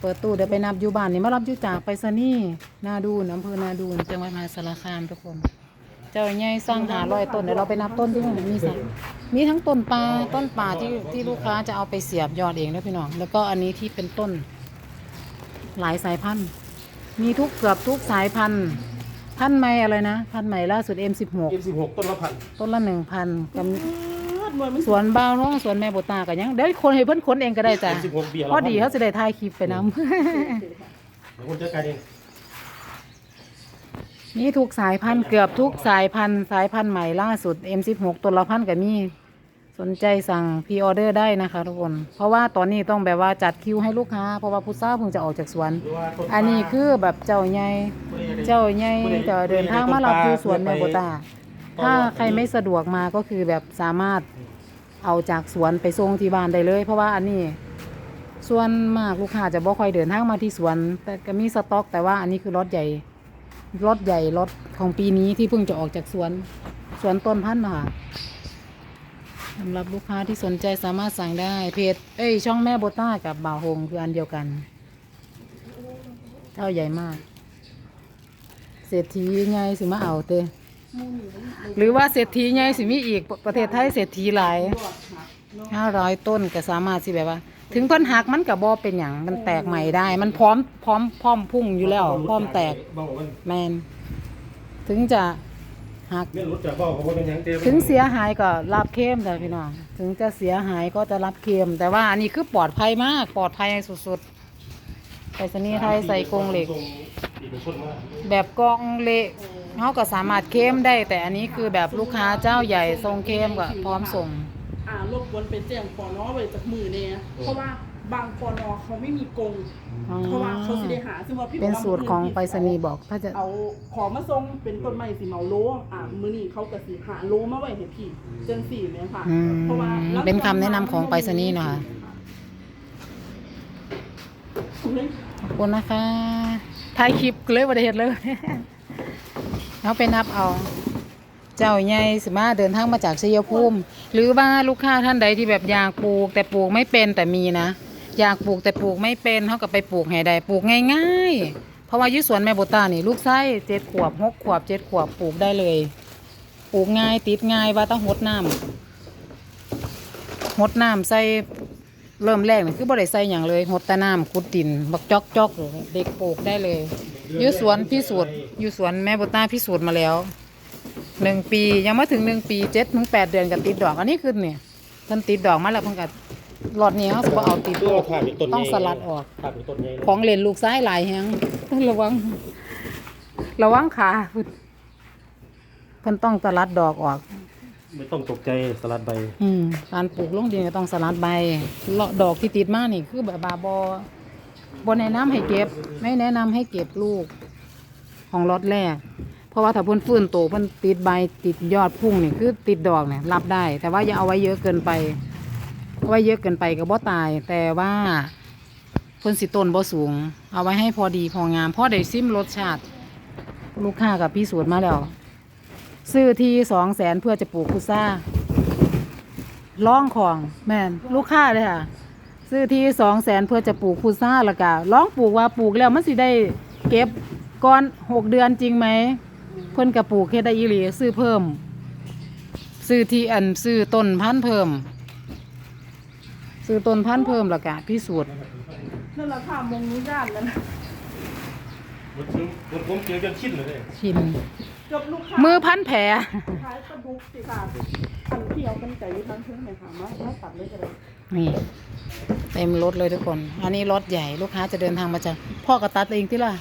เปิดตู้เดี๋ยวไปนับอยู่บ้านนี่มารับอยู่จากไปรษณีย์นาดูนอำเภอนาดูนจังหวัดมหาสารคามทุกคน เจ้าใหญ่สร้างหาร้อยต้นเดี๋ยวเราไปนับต้นที่มันมีสักมีทั้งต้นปลาต้นป่าที่ที่ลูกค้าจะเอาไปเสียบยอดเองนะพี่น้องแล้วก็อันนี้ที่เป็นต้น หลายสายพันธุ์ มีทุกเกือบทุกสายพันธุ์ พันธุ์ใหม่อะไรนะ พันธุ์ใหม่ล่าสุด M16 ยี่สิบหกต้นละพันต้นละหนึ่งพันกับ หน่วยมันสวนบ้าวร้องสวนแม่โบตากันยังเดี๋ยวคนให้เพิ่นคนเองก็ได้จ้ะยี่สิบหกเบียร์พอดีเขาจะได้ถ่ายคลิปไปนำเดี๋ยวคนจัดการเองมีทุกสายพันธุ์เกือบทุกสายพันธุ์สายพันธุ์ใหม่ล่าสุด M16 ตัวละพันกับมีสนใจสั่งพ r ออเดอร์ได้นะคะทุกคน เพราะว่าตอนนี้ต้องแบบว่าจัดคิวให้ลูกค้า เพราะว่าพุทราเพิ่งจะออกจากสวน หรือว่าต้นอันนี้คือแบบเจ้าใหญ่เจ้าใหญ่จะเดินทางมารับที่สวนแม่โบตา ถ้าใครไม่สะดวกมาก็คือแบบสามารถ เอาจากสวนไปส่งที่บ้านได้เลย เพราะว่าอันนี้ส่วนมากลูกค้าจะบ่ค่อยเดินทางมาที่สวน แต่ก็มีสต็อก แต่ว่าอันนี้คือรถใหญ่รถใหญ่รถของปีนี้ที่เพิ่งจะออกจากสวนสวนต้นพันธุ์เนาะค่ะสำหรับลูกค้าที่สนใจสามารถสั่งได้เพจเอ้ยช่องแม่โบต้ากับบ่าวโฮงคืออันเดียวกันเท่าใหญ่มาก เศรษฐีไงสิมาเอาเต้ หรือว่าเศรษฐีไงสิมีอีกประเทศไทยเศรษฐีหลายห้าร้อยต้นก็สามารถสิแบบว่า ถึงเพิ่นหักมันกับบอเป็นอย่างมันแตกใหม่ได้ มันพร้อมพร้อมพร้อมพุ่งอยู่แล้ว พร้อมแตกแมนถึงจะหักถึงเสียหายก็รับเคลมแต่พี่น้องถึงจะเสียหายก็จะรับเคลมแต่ว่าอันนี้คือปลอดภัยมาก ปลอดภัยสุดๆไปรษณีย์ไทยใส่กรงเหล็ก แบบกองเหล็ก เขาก็สามารถเคลมได้ แต่อันนี้คือแบบลูกค้าเจ้าใหญ่ทรงเคลมก็พร้อมส่ง อ่ารบกวนไปแจ้งปอนอไว้จากมือเนี่ยเพราะว่าบางปอนอเขาไม่มีกรงเพราะว่าเขาสิได้หาซึ่งว่าพี่เป็นสูตรของไปรษณีย์บอกถ้าจะ เอาของมาส่งเป็นต้นไม้สีเมาโลอ่ามื้อนี้เขาก็สิหาโลมาไว้ให้พี่จังสี่เนี่ยค่ะ อืมเพราะว่าเป็นคำแนะนำของไปรษณีย์เนาะค่ะ ขอบคุณนะคะถ่ายคลิปเลยประเทศเลย เอาไปนับเอา เจ้าใหญ่สิมาเดินทางมาจากชัยภูมิ หรือว่าลูกค้าท่านใดที่แบบอยากปลูก แต่ปลูกไม่เป็นแต่มีนะ อยากปลูกแต่ปลูกไม่เป็นเขาก็ไปปลูกให้ได้ปลูกง่ายๆ เพราะว่ายุสวนแม่โบตานี่ลูกไส้เจ็ดขวบหกขวบเจ็ดขวบปลูกได้เลย ปลูกง่ายติดง่ายว่าต้องหดน้ำหดน้ำใส่เริ่มแรกนี่คือบ่ได้ใส่อย่างเลยหดแต่น้ำขุดดินบักจอกจอกเด็กปลูกได้เลย อยุสวนพิสูจน์อยุสวนแม่โบตาพิสูจน์มาแล้วหนึ่งปียังไม่ถึงหนึ่งปีเจ็ดถึงแปดเดือนก็ติดดอกอันนี้คือเนี่ยเพิ่นติดดอกมาแล้วเพิ่นก็หลอดนี้เขาสิบ่เอาติดตัวขาดเป็นต้นต้องสลัดออกขาดเป็นต้นใหญ่เลยของเล่นลูกซ้ายหลายแฮงต้องระวัง ระวังขาเพิ่นเพิ่นต้องสลัดดอกออก ไม่ต้องตกใจสลัดใบ อืมการปลูกลงดินก็ต้องสลัดใบเลาะดอกที่ติดมานี่คือแบบบาบอ บนแนะนำให้เก็บ ไม่แนะนำให้เก็บลูกของรถแรก เพราะว่าถ้าเพิ่นฟื้นโตเพิ่นติดใบติดยอดพุ่งนี่คือติดดอกเนี่ยรับได้ แต่ว่าอย่าเอาไว้เยอะเกินไปเอาไว้เยอะเกินไปก็บ่ตาย แต่ว่าเพิ่นสิต้นบ่สูง เอาไว้ให้พอดีพองามพอได้ซิมรสชาติ ลูกค้ากับพี่สูตรมาแล้ว ซื้อที่สองแสนเพื่อจะปลูกพุทราร้องของแมนลูกค้าเลยค่ะ ซื้อที่สองแสนเพื่อจะปลูกพุทราและกะร้องปลูกว่าปลูกแล้วมันสิได้เก็บก้อนหกเดือนจริงไหม เพิ่นกับปลูกเฮ็ดได้อีหลีซื้อเพิ่ม ซื้อที่อันซื้อต้นพันธุ์เพิ่ม ซื้อต้นพันธุ์เพิ่มและกะพิสูจน์นั่นแหละค่ะมงอนุญาตแล้วนะมันถึงมันผมเจอจนชินเลยเนี่ยชินกับลูกค้ามือพันแผล ขายปลาดุกสิค่ะ อันที่ยวกันไก่ทั้งเพิ่งไหมค่ะมามาตัดเลยก็ได้นี่เต็มรถเลยทุกคน อันนี้รถใหญ่ลูกค้าจะเดินทางมาจากพ่อกระตัดเองที่ล่ะ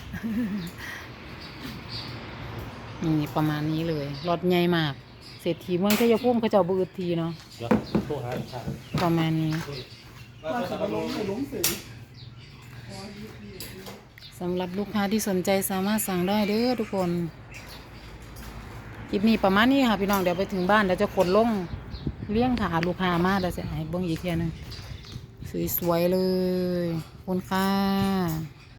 นี่ประมาณนี้เลย รถใหญ่มาก เศรษฐีเมืองชัยภูมิเขาเจ้าบืดทีเนาะเดี๋ยวโทรหาลูกค้าประมาณนี้ว่าจะลงให้ลงสื่อสำหรับลูกค้าที่สนใจสามารถสั่งได้เด้อทุกคน คลิปนี้ประมาณนี้ค่ะพี่น้องเดี๋ยวไปถึงบ้านเดี๋ยวจะขนลงเลี้ยงถาลูกค้ามาเดี๋ยวจะให้เบิ้งอีกเทียนึงสวยๆเลยคุณค่ะ